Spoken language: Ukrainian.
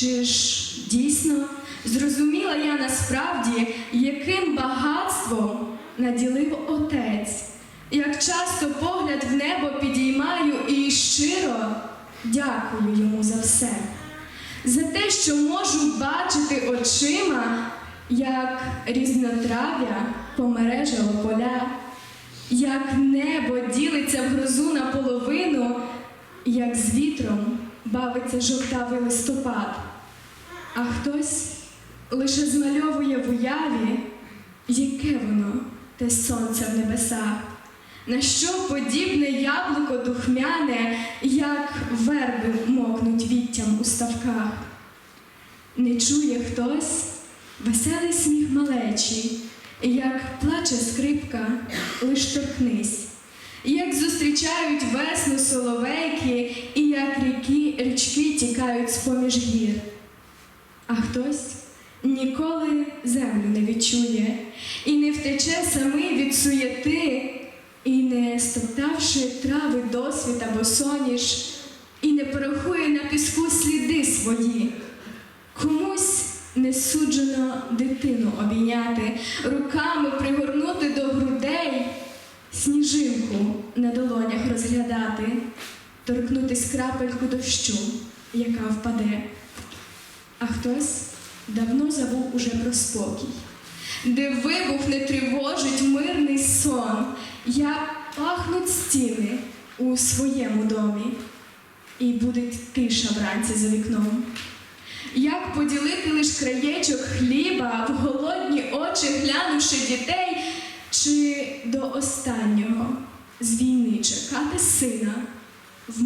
Чи ж дійсно? Зрозуміла я насправді, яким багатством наділив Отець, як часто погляд в небо підіймаю і щиро дякую йому за все, за те, що можу бачити очима, як різнотрав'я помережило поля, як небо ділиться в грозу наполовину, бавиться жовтавий листопад, а хтось лише змальовує в уяві, яке воно те сонце в небесах, на що подібне яблуко духмяне, як верби мокнуть віттям у ставках. Не чує хтось веселий сміх малечі, як плаче скрипка, лиш торкнись, як зустрічають весну соловейки, і як ріки, річки тікають з-поміж гір. А хтось ніколи землю не відчує і не втече самий від суєти, і не стоптавши трави досвіта босоніж, і не порахує на піску сліди свої. Комусь не суджено дитину обійняти, руками пригорнути до грудей, сніжинку на долонях розглядати, торкнутись крапельку дощу, яка впаде. А хтось давно забув уже про спокій, де вибух не тривожить мирний сон, як пахнуть стіни у своєму домі, і буде тиша вранці за вікном. Як поділити лиш краєчок хліба в голодні очі, глянувши дітей, чи до останнього з війни чекати сина в